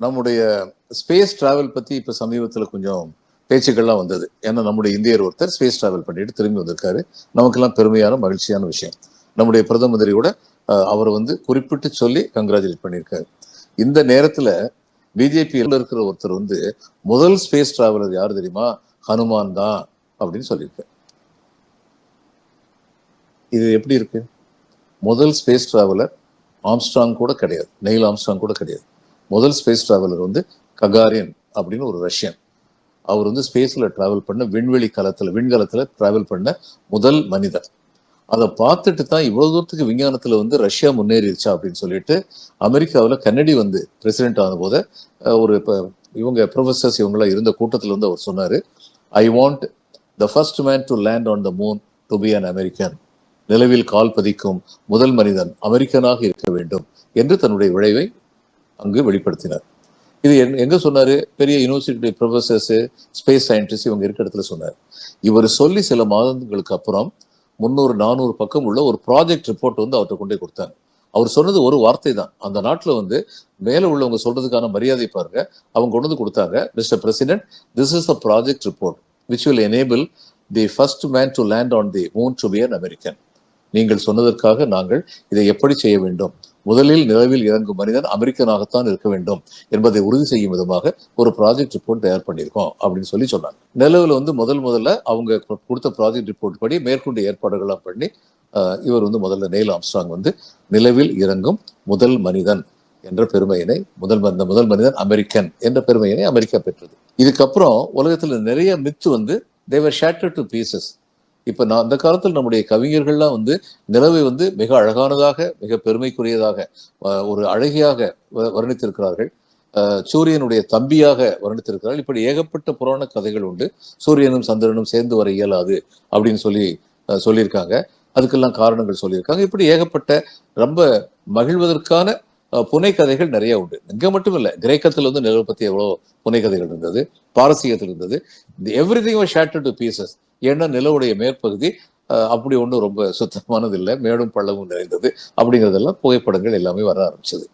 நம்முடைய space travel பத்தி இப்ப சமீபத்துல கொஞ்சம் பேச்சுக்கள்லாம் வந்தது. ஏன்னா நம்முடைய இந்தியர் ஒருத்தர் ஸ்பேஸ் டிராவல் பண்ணிட்டு திரும்பி வந்திருக்காரு. நமக்கெல்லாம் பெருமையான மகிழ்ச்சியான விஷயம். நம்முடைய பிரதம மந்திரியோட அஹ், அவர் வந்து குறிப்பிட்டு சொல்லி கங்க்ராச்சுலேட் பண்ணியிருக்காரு. இந்த நேரத்துல பிஜேபி இருக்கிற ஒருத்தர் வந்து முதல் ஸ்பேஸ் டிராவலர் யார் தெரியுமா? ஹனுமான் தான் அப்படின்னு சொல்லியிருக்காரு. இது எப்படி இருக்கு? முதல் ஸ்பேஸ் டிராவலர் ஆம்ஸ்ட்ராங் கூட கிடையாது. நெயில் ஆம்ஸ்ட்ராங் கூட கிடையாது. முதல் ஸ்பேஸ் டிராவலர் வந்து ககாரியன் அப்படின்னு ஒரு ரஷ்யன். அவர் வந்து ஸ்பேஸில் ட்ராவல் பண்ண விண்வெளி காலத்தில் விண்கலத்தில் ட்ராவல் பண்ண முதல் மனிதர். அதை பார்த்துட்டு தான் இவ்வளோ தூரத்துக்கு விஞ்ஞானத்தில் வந்து ரஷ்யா முன்னேறிடுச்சா அப்படின்னு சொல்லிட்டு அமெரிக்காவில் கன்னடி வந்து பிரசிடென்ட் ஆன போது ஒரு இப்போ இவங்க ப்ரொஃபஸர்ஸ் இவங்களாம் இருந்த கூட்டத்தில் வந்து அவர் சொன்னார் I want the first man to land on the moon to be an American நிலவில் கால் பதிக்கும் முதல் மனிதன் அமெரிக்கனாக இருக்க வேண்டும் என்று தன்னுடைய விளைவை அங்கு வெளிப்படுத்தினார். இது எங்க- எங்கே சொன்னாரு? பெரிய யூனிவர்சிட்டி ப்ரொஃபசர்ஸ் ஸ்பேஸ் சயின்டிஸ்ட் இவங்க இருக்க இடத்துல சொன்னார். இவர் சொல்லி சில மாதங்களுக்கு அப்புறம் முந்நூறு நானூறு பக்கம் உள்ள ஒரு ப்ராஜெக்ட் ரிப்போர்ட் வந்து அவர்கிட்ட கொண்டே கொடுத்தாங்க அவர் சொன்னது ஒரு வார்த்தை தான். அந்த நாட்டில் வந்து மேலே உள்ளவங்க சொல்றதுக்கான மரியாதை பாருங்க. அவங்க கொண்டு வந்து கொடுத்தாங்க mister president this is a project report which will enable the first man to land on the moon to be an American நீங்கள் சொன்னதற்காக நாங்கள் இதை எப்படி செய்ய வேண்டும்? முதலில் நிலவில் இறங்கும் மனிதன் அமெரிக்கனாகத்தான் இருக்க வேண்டும் என்பதை உறுதி செய்யும் விதமாக ஒரு ப்ராஜெக்ட் ரிப்போர்ட் தயார் பண்ணியிருக்கோம் அப்படின்னு சொல்லி சொன்னாங்க. நிலவில் வந்து முதல் முதல்ல அவங்க கொடுத்த ப்ராஜெக்ட் ரிப்போர்ட் படி மேற்கொண்ட ஏற்பாடுகள்லாம் பண்ணி ஆஹ், இவர் வந்து முதல்ல நெயில் ஆம்ஸ்ட்ராங் வந்து நிலவில் இறங்கும் முதல் மனிதன் என்ற பெருமையினை முதல் ம- இந்த முதல் மனிதன் அமெரிக்கன் என்ற பெருமையினை அமெரிக்கா பெற்றது. இதுக்கப்புறம் உலகத்துல நிறைய மித்து வந்து தேவர் ஷேட்டர் டு பீசஸ் இப்போ நான் அந்த காலத்தில் நம்முடைய கவிஞர்கள்லாம் வந்து நிலவை வந்து மிக அழகானதாக மிக பெருமைக்குரியதாக ஒரு அழகியாக வ- வர்ணித்திருக்கிறார்கள். சூரியனுடைய தம்பியாக வர்ணித்திருக்கிறார்கள். இப்படி ஏகப்பட்ட புராண கதைகள் உண்டு. சூரியனும் சந்திரனும் சேர்ந்து வர இயலாது அப்படின்னு சொல்லி சொல்லியிருக்காங்க. அதுக்கெல்லாம் காரணங்கள் சொல்லியிருக்காங்க. இப்படி ஏகப்பட்ட ரொம்ப மகிழ்வதற்கான புனை கதைகள் நிறைய உண்டு. இங்கே மட்டும் இல்லை கிரேக்கத்தில் வந்து நிலவை எவ்வளோ புனை கதைகள் இருந்தது பாரசீகத்தில் இருந்தது. Everything shatter to pieces ஏன்னா நிலவுடைய மேற்பகுதி அப்படி ஒன்றும் ரொம்ப சுத்தமானது இல்லை மேடும் பள்ளமும் நிறைந்தது. அப்படிங்கிறதெல்லாம் புகைப்படங்கள் எல்லாமே வர ஆரம்பிச்சது.